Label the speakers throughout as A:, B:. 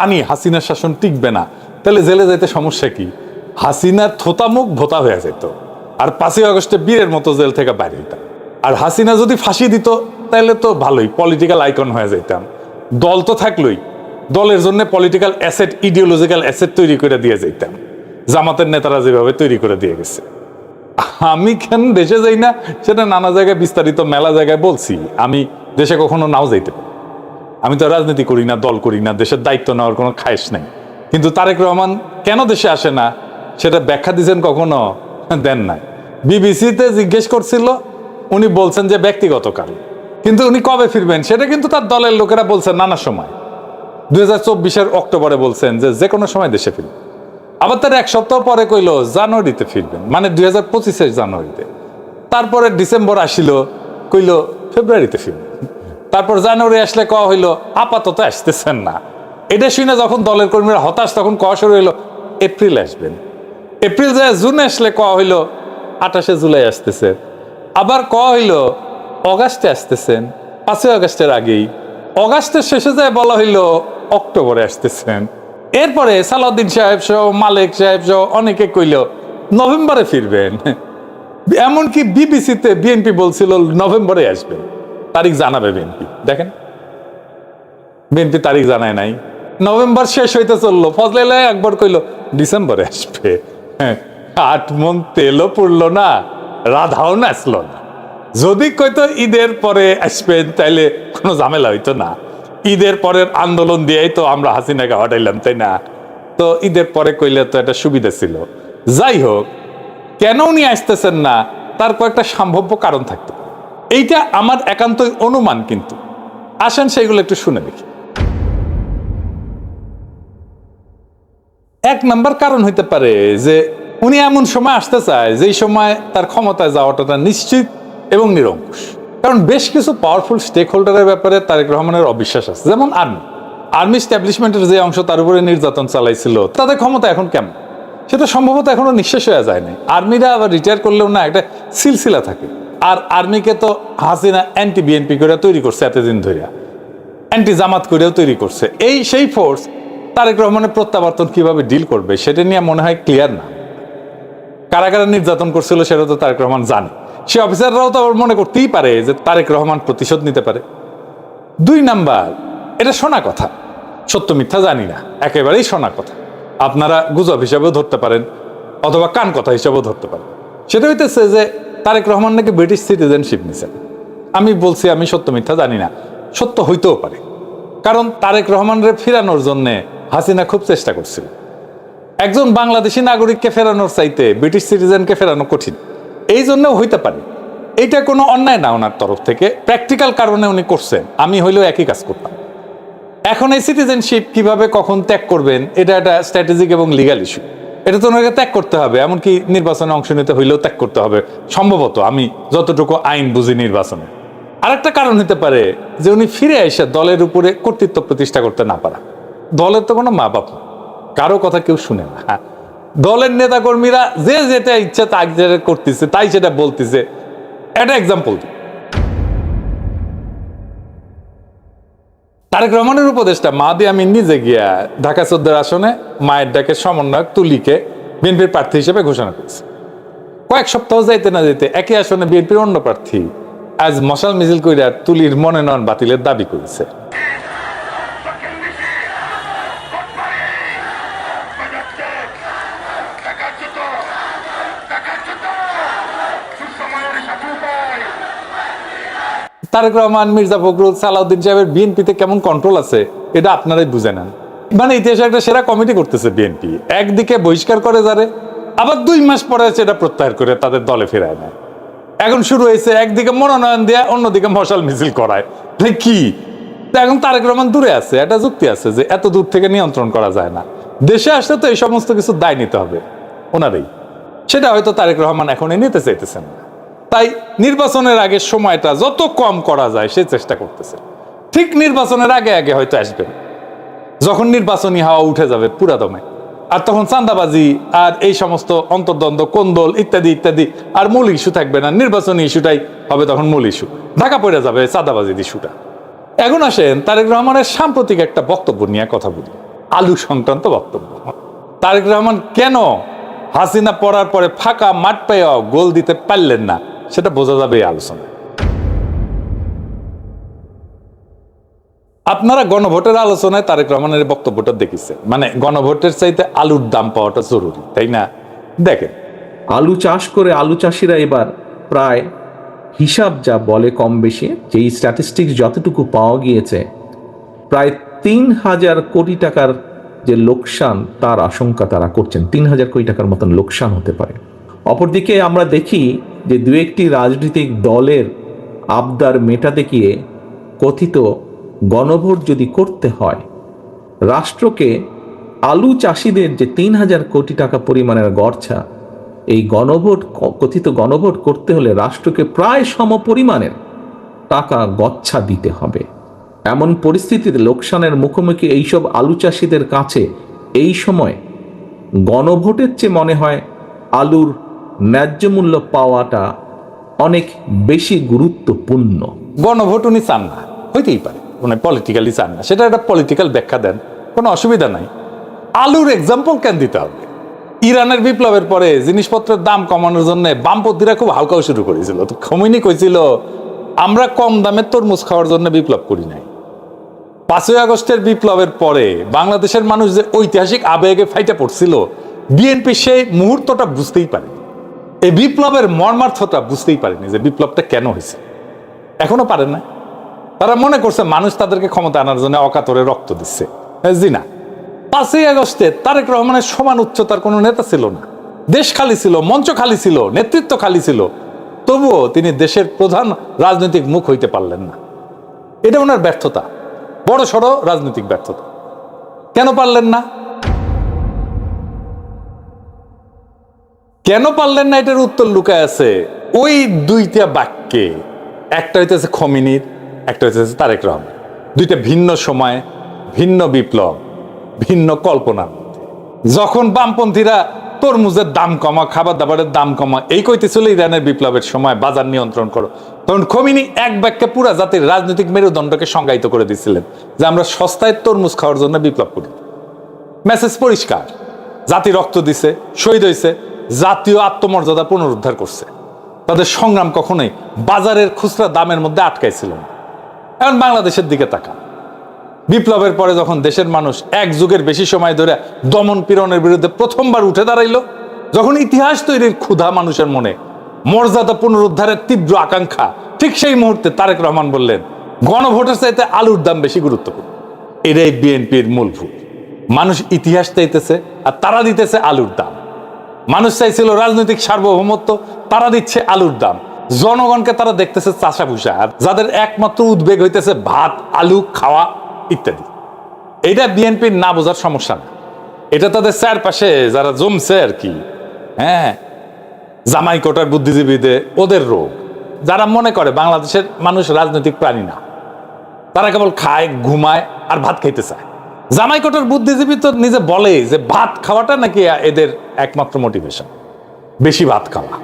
A: জানি হাসিনার শাসন টিকবে না। তাহলে জেলে যাইতে সমস্যা কি? হাসিনার থোতামুখ ভোতা হয়ে যেত। আর পাঁচই আগস্টে বীরের মতো জেল থেকে বাইরে হইতাম। আর হাসিনা যদি ফাঁসি দিত, তাহলে তো ভালোই পলিটিক্যাল আইকন হয়ে যেতাম দল তো থাকলোই। দলের জন্য পলিটিক্যাল অ্যাসেট ইডিওলজিক্যাল অ্যাসেট তৈরি করে দিয়ে যেতাম জামাতের নেতারা যেভাবে তৈরি করে দিয়ে গেছে। আমি কেন দেশে যাই না? সেটা নানা জায়গায় বিস্তারিত, মেলা জায়গায় বলছি। আমি দেশে কখনো নাও যাইতে পারি। আমি তো রাজনীতি করি না, দল করি না, দেশের দায়িত্ব নেওয়ার কোনো খায়েশ নেই। কিন্তু তারেক রহমান কেন দেশে আসে না, সেটা ব্যাখ্যা দিয়েছেন কখনো? দেন নাই। বিবিসিতে জিজ্ঞেস করছিল, উনি বলছেন যে ব্যক্তিগত কারণ। কিন্তু উনি কবে ফিরবেন, সেটা কিন্তু তার দলের লোকেরা বলছেন নানা সময়। দুই হাজার চব্বিশের অক্টোবরে বলছেন যে যে কোনো সময় দেশে ফিরবেন। আবার তার এক সপ্তাহ পরে কইলো, জানুয়ারিতে ফিরবেন মানে দুই হাজার পঁচিশের জানুয়ারিতে। তারপরে ডিসেম্বর আসিল, কইলো, ফেব্রুয়ারিতে ফিরবেন। তারপর জানুয়ারি আসলে ক হইল, আপাতত আসতেছেন না। এটা শুনে যখন দলের কর্মীরা হতাশ, তখন ক শুরু হইল, এপ্রিল আসবেন। এপ্রিল যায়, জুন আসলে ক হইল, আঠাশে জুলাই আসতেছে। আবার ক হইল, অগাস্টে আসতেছেন, পাঁচই অগাস্টের আগেই। অগাস্টের শেষে যায় বলা হইল, অক্টোবরে আসতেছেন। এরপরে সালাউদ্দিন সাহেব সহ, মালিক সাহেব সহ অনেকে কইল, নভেম্বরে ফিরবেন। এমনকি বিবিসিতে বিএনপি বলছিল, নভেম্বরে আসবেন। তারিখ জানাবে বিএনপি দেখেন। বিএনপি তারিখ জানায় নাই। নভেম্বর শেষ হইতে চলল। ফজলে একবার কইলো ডিসেম্বরে আসবে। হ্যাঁ, আট মন তেলও পড়ল না রাধাও নাচলো না। যদি কইতো ঈদের পরে আসবেন তাইলে কোনো ঝামেলা হইতো না। ঈদের পরের আন্দোলন দিয়েই তো আমরা হাসিনাকে হটাইলাম তাই না? তো ঈদের পরে কইলে তো একটা সুবিধা ছিল। যাই হোক কেন উনি আসতেছেন না? তার কয়েকটা সম্ভাব্য কারণ থাকতে। এইটা আমার একান্তই অনুমান কিন্তু। আসেন সেইগুলো একটু শুনে দেখি। এক নাম্বার কারণ হইতে পারে যে উনি এমন সময় আসতে চায়, যেই সময় তার ক্ষমতায় যাওয়াটা তার নিশ্চিত এবং নিরঙ্কুশ। কারণ বেশ কিছু পাওয়ারফুল স্টেক হোল্ডারের ব্যাপারে তারেক রহমানের অবিশ্বাস আছে। যেমন আর্মি আর্মি স্ট্যাবলিশমেন্টের যে অংশ তার উপরে নির্যাতন চালাইছিল, তাদের ক্ষমতা এখন কেমন? সেটা সম্ভবত এখনও নিঃশেষ হয়ে যায় নাই। আর্মিরা আবার রিটায়ার করলেও না, একটা সিলসিলা থাকে। আর আর্মিকে তো হাসিনা অ্যান্টি বিএনপি করে তৈরি করছে এতদিন ধরিয়া অ্যান্টি জামাত করেও তৈরি করছে। এই সেই ফোর্স তারেক রহমানের প্রত্যাবর্তন কীভাবে ডিল করবে সেটা নিয়ে মনে হয় ক্লিয়ার না। কারা কারা নির্যাতন করছিল সেটা তো তারেক রহমান জানে। সে অফিসাররাও তো মনে করতেই পারে যে তারেক রহমান প্রতিশোধ নিতে পারে। দুই নাম্বার, এটা শোনা কথা। সত্য মিথ্যা জানি না। একেবারেই শোনা কথা। আপনারা গুজব হিসাবেও ধরতে পারেন, অথবা কান কথা হিসাবেও ধরতে পারেন। সেটা হইতেছে যে তারেক রহমান নাকি ব্রিটিশ সিটিজেনশিপ নিছেন? আমি বলছি, আমি সত্য মিথ্যা জানি না। সত্য হইতেও পারে। কারণ তারেক রহমানের ফিরানোর জন্যে হাসিনা খুব চেষ্টা করছিল। একজন বাংলাদেশি নাগরিককে ফেরানোর চাইতে ব্রিটিশ সিটিজেনকে ফেরানো কঠিন। এই জন্যও হইতে পারে। এইটা কোনো অন্যায় না ওনার তরফ থেকে। প্র্যাকটিক্যাল কারণে উনি করছেন। আমি হইলেও একই কাজ করতাম। এখন এই সিটিজেনশিপ কীভাবে কখন ত্যাগ করবেন, এটা একটা স্ট্র্যাটেজিক এবং লিগাল ইস্যু। এটা তো ওনাকে ত্যাগ করতে হবে, এমনকি নির্বাচনে অংশ নিতে হইলেও ত্যাগ করতে হবে। সম্ভবত, আমি যতটুকু আইন বুঝি নির্বাচনে। আরেকটা কারণ হতে পারে যে উনি ফিরে এসে দলের উপরে কর্তৃত্ব প্রতিষ্ঠা করতে না পারা। দলের তো কোনো মা বাপ কারও কথা কেউ শুনে না। হ্যাঁ। দলের নেতাকর্মীরা যে যেটা ইচ্ছা তা যেটা করতেছে, তাই সেটা বলতেছে। একটা এক্সাম্পল দিই তারেক রহমানের উপদেষ্টা মাদি আমি নিজে গিয়া ঢাকা চোদ্দের আসনে মায়ের ডাকে সমন্বয়ক তুলিকে বিএনপির প্রার্থী হিসেবে ঘোষণা করেছে। কয়েক সপ্তাহ যাইতে না যেতে একই আসনে বিএনপির অন্য প্রার্থী আজ মশাল মিছিল কইরা তুলির মনোনয়ন বাতিলের দাবি করেছে। তারেক রহমান, মির্জা ফখরুল, সালাউদ্দিন সাহেবের বিএনপিতে কেমন কন্ট্রোল আছে? এটা আপনারাই বুঝে নেন। মানে ইতিহাসে একটা সেরা কমিটি করতেছে বিএনপি। একদিকে বহিষ্কার করে যারে, আবার দুই মাস পরে সেটা প্রত্যাহার করে তাদের দলে ফেরায় নেয়। এখন শুরু হয়েছে, একদিকে মনোনয়ন দেয়া, অন্যদিকে মশাল মিছিল করায়। কি? এখন তারেক রহমান দূরে আছে, একটা যুক্তি আছে যে এত দূর থেকে নিয়ন্ত্রণ করা যায় না। দেশে আসলে তো এই সমস্ত কিছু দায় নিতে হবে, ওনারই। সেটা হয়তো তারেক রহমান এখনই নিতে চাইতেছেন না। তাই নির্বাচনের আগে সময়টা যত কম করা যায় সে চেষ্টা করতেছে। ঠিক নির্বাচনের আগে আগে হয়তো আসবেন যখন নির্বাচনী হাওয়া উঠে যাবে পুরা দমে আর তখন চান্দাবাজি আর এই সমস্ত অন্তর্দ্বন্দ্ব, কোন্দল ইত্যাদি ইত্যাদি আর মূল ইস্যু থাকবে না। নির্বাচনী ইস্যুটাই হবে তখন মূল ইস্যু। ঢাকা পড়ে যাবে চাঁদাবাজির ইস্যুটা। এখন আসেন তারেক রহমানের সাম্প্রতিক একটা বক্তব্য নিয়ে কথা বলি। আলু সংক্রান্ত বক্তব্য। তারেক রহমান কেন হাসিনা পড়ার পরে ফাঁকা মাঠ পেয়েও গোল দিতে পারলেন না? সেটা বোঝা যাবে এই আলোচনায়। আপনারা গণভোটের আলোচনায় তারেক রহমানের বক্তব্যটা দেখেছেন। মানে গণভোটের চাইতে আলুর দাম পাওয়াটা জরুরি, তাই না? দেখেন।
B: আলু চাষ করে আলু চাষিরা এবার প্রায় হিসাব যা বলে কম বেশি, যেই স্ট্যাটিস্টিক্স যতটুকু পাওয়া গিয়েছে, প্রায় তিন হাজার কোটি টাকার যে লোকসান তার আশঙ্কা তারা করছেন। তিন হাজার কোটি টাকার মতন লোকসান হতে পারে। অপরদিকে আমরা দেখি যে দু একটি রাজনৈতিক দলের আবদার মেটাতে গিয়ে কথিত গণভোট যদি করতে হয়, রাষ্ট্রকে আলু চাষিদের যে তিন হাজার কোটি টাকা পরিমাণের গড়ছা, এই গণভোট কথিত গণভোট করতে হলে রাষ্ট্রকে প্রায় সম পরিমাণের টাকা গচ্ছা দিতে হবে। এমন পরিস্থিতিতে লোকসানের মুখোমুখি এইসব আলু চাষিদের কাছে এই সময় গণভোটের চেয়ে মনে হয় আলুর ন্যায্য মূল্য পাওয়াটা অনেক বেশি গুরুত্বপূর্ণ।
A: গণভোট উনি চান না, হইতেই পারে উনি পলিটিক্যালি চান না। সেটা একটা পলিটিক্যাল ব্যাখ্যা দেন, কোনো অসুবিধা নাই। আলুর এক্সাম্পল কেন দিতে হবে? ইরানের বিপ্লবের পরে জিনিসপত্রের দাম কমানোর জন্য বামপন্থীরা খুব হালকাও শুরু করেছিল। তো খমিনি কইছিল, আমরা কম দামে তরমুজ খাওয়ার জন্য বিপ্লব করি নাই। পাঁচই আগস্টের বিপ্লবের পরে বাংলাদেশের মানুষ যে ঐতিহাসিক আবেগে ফাইটা পড়ছিল, বিএনপি সেই মুহূর্তটা বুঝতেই পারেনি। এই বিপ্লবের মর্মার্থটা বুঝতেই পারেনি যে বিপ্লবটা কেন হয়েছে। এখনও পারে না। তারা মনে করছে মানুষ তাদেরকে ক্ষমতা আনার জন্য অকাতরে রক্ত দিচ্ছে। জি না। পাঁচই আগস্টে তারেক রহমানের সমান উচ্চতার কোনো নেতা ছিল না। দেশ খালি ছিল, মঞ্চ খালি ছিল, নেতৃত্ব খালি ছিল। তবুও তিনি দেশের প্রধান রাজনৈতিক মুখ হইতে পারলেন না। এটা ওনার ব্যর্থতা। বড় সড়ো রাজনৈতিক ব্যর্থতা। কেন পারলেন না? কেন পারলেন না এটার উত্তর লুকায় আছে? ওই দুইটা বাক্যে, একটা হইতেছে খমিনীর, একটা হইতেছে তারেক রহমান। দুইটা ভিন্ন সময়, ভিন্ন বিপ্লব, ভিন্ন কল্পনা। যখন বামপন্থীরা তরমুজের দাম কমা খাবার দাবারের দাম কমা এই কইতেছিল ইরানের বিপ্লবের সময় বাজার নিয়ন্ত্রণ করো। তখন খমিনি এক বাক্যে পুরা জাতির রাজনৈতিক মেরুদণ্ডকে সংজ্ঞায়িত করে দিচ্ছিলেন যে আমরা সস্তায় তরমুজ খাওয়ার জন্য বিপ্লব করি। মেসেজ পরিষ্কার। জাতি রক্ত দিছে, শহীদ হয়েছে জাতীয় আত্মমর্যাদা পুনরুদ্ধার করছে। তাদের সংগ্রাম কখনোই বাজারের খুচরা দামের মধ্যে আটকাইছিল না। এখন বাংলাদেশের দিকে তাকা বিপ্লবের পরে যখন দেশের মানুষ এক যুগের বেশি সময় ধরে দমন পীড়নের বিরুদ্ধে প্রথমবার উঠে দাঁড়াইলো, যখন ইতিহাস তৈরির ক্ষুধা মানুষের মনে মর্যাদা পুনরুদ্ধারের তীব্র আকাঙ্ক্ষা, ঠিক সেই মুহূর্তে তারেক রহমান বললেন, গণভোটের চাইতে আলুর দাম বেশি গুরুত্বপূর্ণ। এটাই বিএনপির মূল ভুল। মানুষ ইতিহাস চাইতেছে আর তারা দিতেছে আলুর দাম। মানুষ চাইছিল রাজনৈতিক সার্বভৌমত্ব, তারা দিচ্ছে আলুর দাম। জনগণকে তারা দেখতেছে চাষা ভুষা আর যাদের একমাত্র উদ্বেগ হইতেছে ভাত, আলু, খাওয়া ইত্যাদি। এটা বিএনপির না বোঝার সমস্যা না। এটা তাদের চারপাশে যারা জমছে আর কি হ্যাঁ? জামাই কোটার বুদ্ধিজীবীদের, ওদের রোগ। যারা মনে করে বাংলাদেশের মানুষ রাজনৈতিক প্রাণী না, তারা কেবল খায়, ঘুমায় আর ভাত খাইতে চায়। জামাই কোটার বুদ্ধিজীবী তো নিজে বলে যে ভাত খাওয়াটা নাকি এদের একমাত্র মোটিভেশন বেশি ভাত খাওয়া।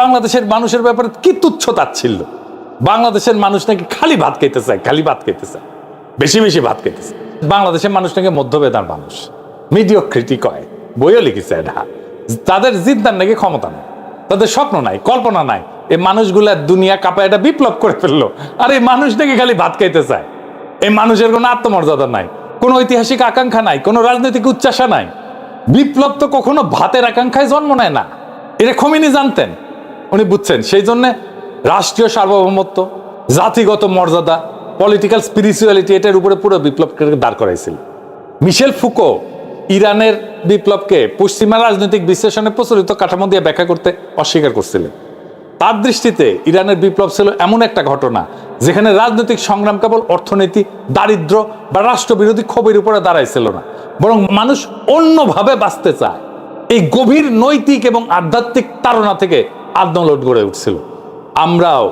A: বাংলাদেশের মানুষের ব্যাপারে কি তুচ্ছ তাচ্ছিল্য? বাংলাদেশের মানুষ নাকি খালি ভাত খেতে চায় খালি ভাত খেতে চায় বেশি বেশি ভাত খেতে চায় বাংলাদেশের মানুষ নাকি মধ্যবেদার মানুষ মিডিও ক্রিটিক হয় বইও লিখেছে এটা তাদের জিদ্দার নাকি ক্ষমতা নেই, তাদের স্বপ্ন নাই, কল্পনা নাই এই মানুষগুলা দুনিয়া কাপা এটা বিপ্লব করে ফেলল। আর এই মানুষ নাকি খালি ভাত খাইতে চায় এই মানুষের কোনো আত্মমর্যাদা নাই। কোনো ঐতিহাসিক আকাঙ্ক্ষা নাই, কোনো রাজনৈতিক উচ্চাসা নাই। বিপ্লব তো কখনো ভাতের আকাঙ্ক্ষায় জন্ম নেয় না। এটা খমিনি জানতেন। উনি বুঝছেন, সেই জন্যে রাষ্ট্রীয় সার্বভৌমত্ব, জাতিগত মর্যাদা পলিটিক্যাল স্পিরিচুয়ালিটি এটার উপরে পুরো বিপ্লবকে দাঁড় করাইছিল। মিশেল ফুকো ইরানের বিপ্লবকে পশ্চিমা রাজনৈতিক বিশ্লেষণে প্রচলিত কাঠামো দিয়ে ব্যাখ্যা করতে অস্বীকার করছিলেন। তার দৃষ্টিতে ইরানের বিপ্লব ছিল এমন একটা ঘটনা যেখানে রাজনৈতিক সংগ্রাম কেবল অর্থনীতি, দারিদ্র বা রাষ্ট্রবিরোধী ক্ষোভের উপরে দাঁড়াইছিল না, বরং মানুষ অন্যভাবে বাঁচতে চায়। এই গভীর নৈতিক এবং আধ্যাত্মিক তাড়না থেকে আন্দোলন গড়ে উঠছিল। আমরাও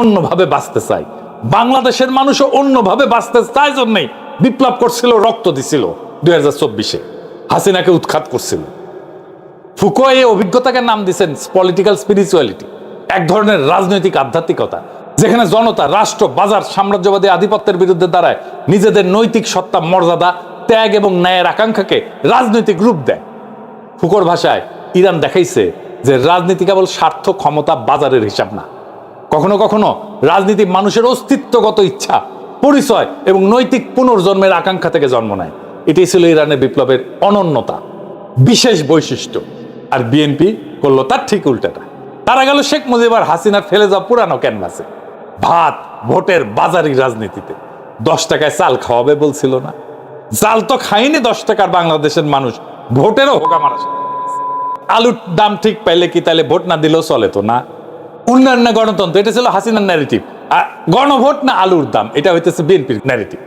A: অন্যভাবে বাঁচতে চাই। বাংলাদেশের মানুষও অন্যভাবে বাঁচতে চায় জন্যই বিপ্লব করছিল, রক্ত দিছিল দুই হাজার চব্বিশে। হাসিনাকে উৎখাত করছিল। ফুকো এই অভিজ্ঞতাকে নাম দিচ্ছেন পলিটিক্যাল স্পিরিচুয়ালিটি, এক ধরনের রাজনৈতিক আধ্যাত্মিকতা। যেখানে জনতা, রাষ্ট্র, বাজার, সাম্রাজ্যবাদী আধিপত্যের বিরুদ্ধে দাঁড়ায়, নিজেদের নৈতিক সত্তা, মর্যাদা, ত্যাগ এবং ন্যায়ের আকাঙ্ক্ষাকে রাজনৈতিক রূপ দেয়। ফুকর ভাষায় ইরান দেখাইছে যে রাজনীতি কেবল স্বার্থ, ক্ষমতা, বাজারের হিসাব না। কখনো কখনো রাজনীতি মানুষের অস্তিত্বগত ইচ্ছা, পরিচয় এবং নৈতিক পুনর্জন্মের আকাঙ্ক্ষা থেকে জন্ম নেয়। এটাই ছিল ইরানের বিপ্লবের অনন্যতা, বিশেষ বৈশিষ্ট্য। আর বিএনপি করল তার ঠিক উল্টাটা। তারা গেল শেখ মুজিবার হাসিনার ফেলে যাওয়া পুরানো ক্যানভাসে। ভাত ভোটের বাজারি রাজনীতিতে। দশ টাকায় চাল খাওয়াবে বলছিল না। চাল তো খাইনি দশ টাকার বাংলাদেশের মানুষ, ভোটেরও হোকা মারা আলুর দাম ঠিক পাইলে কি তাহলে ভোট না দিলেও চলে তো না? উন্নয়ন না গণতন্ত্র, এটা ছিল হাসিনার ন্যারেটিভ আর গণভোট না আলুর দাম, এটা হইতেছে বিএনপির ন্যারেটিভ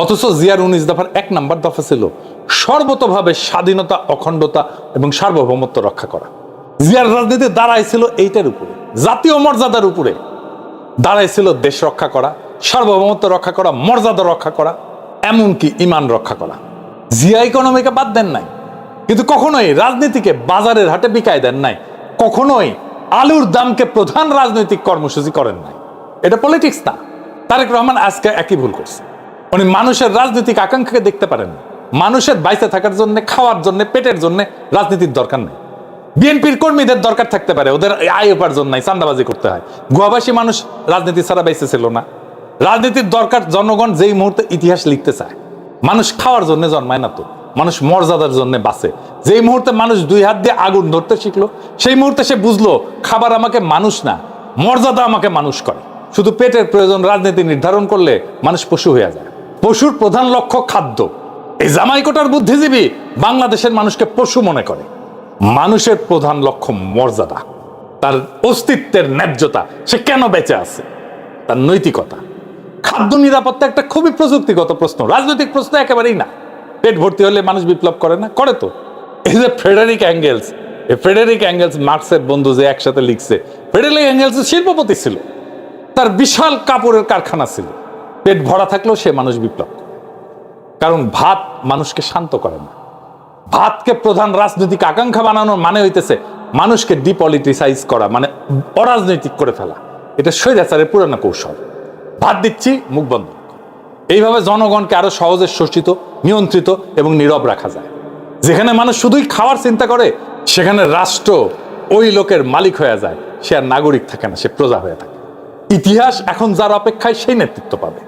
A: অথচ জিয়ার উনিশ দফার এক নাম্বার দফা ছিল সর্বতভাবে স্বাধীনতা, অখণ্ডতা এবং সার্বভৌমত্ব রক্ষা করা। জিয়ার রাজনীতি দাঁড়াইছিল এইটার উপরে, জাতীয় মর্যাদার উপরে। দাঁড়াইছিল দেশ রক্ষা করা, সার্বভৌমত্ব রক্ষা করা, মর্যাদা রক্ষা করা, এমনকি ইমান রক্ষা করা। জিয়া ইকোনমিকে বাদ দেন নাই। কিন্তু কখনোই রাজনীতিকে বাজারের হাটে বিকায় দেন নাই। কখনোই আলুর দামকে প্রধান রাজনৈতিক কর্মসূচি করেন নাই। এটা পলিটিক্স না। তারেক রহমান আজকে একই ভুল করছে। উনি মানুষের রাজনৈতিক আকাঙ্ক্ষাকে দেখতে পারেন। মানুষের বাইসে থাকার জন্য, খাওয়ার জন্য, পেটের জন্য রাজনীতির দরকার নেই। বিএনপির কর্মীদের দরকার থাকতে পারে, ওদের আয় উপার্জন নাই চান্দাবাজি করতে হয়। গুয়াবাসী মানুষ রাজনীতি ছাড়া বাইসে ছিল না। রাজনীতির দরকার, জনগণ যেই মুহূর্তে ইতিহাস লিখতে চায়। মানুষ খাওয়ার জন্য জন্মায় না তো, মানুষ মর্যাদার জন্য বাঁচে। যেই মুহূর্তে মানুষ দুই হাত দিয়ে আগুন ধরতে শিখলো, সেই মুহূর্তে সে বুঝলো, খাবার আমাকে মানুষ না, মর্যাদা আমাকে মানুষ করে। শুধু পেটের প্রয়োজন, রাজনীতি নির্ধারণ করলে মানুষ পশু হয়ে যায়। পশুর প্রধান লক্ষ্য খাদ্য। এই জামাইকোটার বুদ্ধিজীবী বাংলাদেশের মানুষকে পশু মনে করে। মানুষের প্রধান লক্ষ্য মর্যাদা। তার অস্তিত্বের ন্যায্যতা। সে কেন বেঁচে আছে? তার নৈতিকতা। খাদ্য নিরাপত্তা একটা খুবই প্রযুক্তিগত প্রশ্ন। রাজনৈতিক প্রশ্ন একেবারেই না। পেট ভর্তি হলে মানুষ বিপ্লব করে না? করে তো। এই যে ফ্রেডারিক অ্যাঙ্গেলস ফ্রেডারিক অ্যাঙ্গেলস মার্কসের বন্ধু যে একসাথে লিখছে ফ্রেডারিক অ্যাঙ্গেলস শিল্পপতি ছিল। তার বিশাল কাপড়ের কারখানা ছিল। পেট ভরা থাকলেও সে মানুষ বিপ্লব কারণ ভাত মানুষকে শান্ত করে না। ভাতকে প্রধান রাজনৈতিক আকাঙ্ক্ষা বানানোর মানে হইতেছে মানুষকে ডিপলিটিসাইজ করা মানে অরাজনৈতিক করে ফেলা। এটা স্বৈরাচারের পুরানো কৌশল। ভাত দিচ্ছি, মুখ বন্ধ। এইভাবে জনগণকে আরও সহজে শোষিত, নিয়ন্ত্রিত এবং নীরব রাখা যায়। যেখানে মানুষ শুধুই খাওয়ার চিন্তা করে, সেখানে রাষ্ট্র ওই লোকের মালিক হয়ে যায়। সে আর নাগরিক থাকে না, সে প্রজা হয়ে থাকে। ইতিহাস এখন যার অপেক্ষায় সেই নেতৃত্ব পাবে।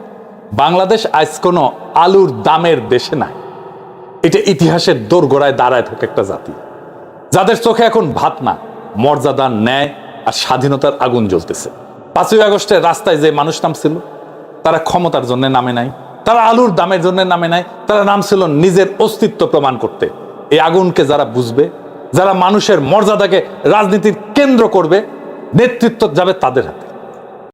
A: বাংলাদেশ আজ কোনো আলুর দামের দেশে নাই। এটা ইতিহাসের দোরগোড়ায় দাঁড়ায় থাকে একটা জাতি। যাদের চোখে এখন ভাত না, মর্যাদা, ন্যায় আর স্বাধীনতার আগুন জ্বলতেছে। পাঁচই আগস্টে রাস্তায় যে মানুষ নামছিল, তারা ক্ষমতার জন্য নামে নাই, তারা আলুর দামের জন্য নামে নাই, তারা নামছিল নিজের অস্তিত্ব প্রমাণ করতে। এই আগুনকে যারা বুঝবে, যারা মানুষের মর্যাদাকে রাজনীতির কেন্দ্র করবে, নেতৃত্ব যাবে তাদের হাতে।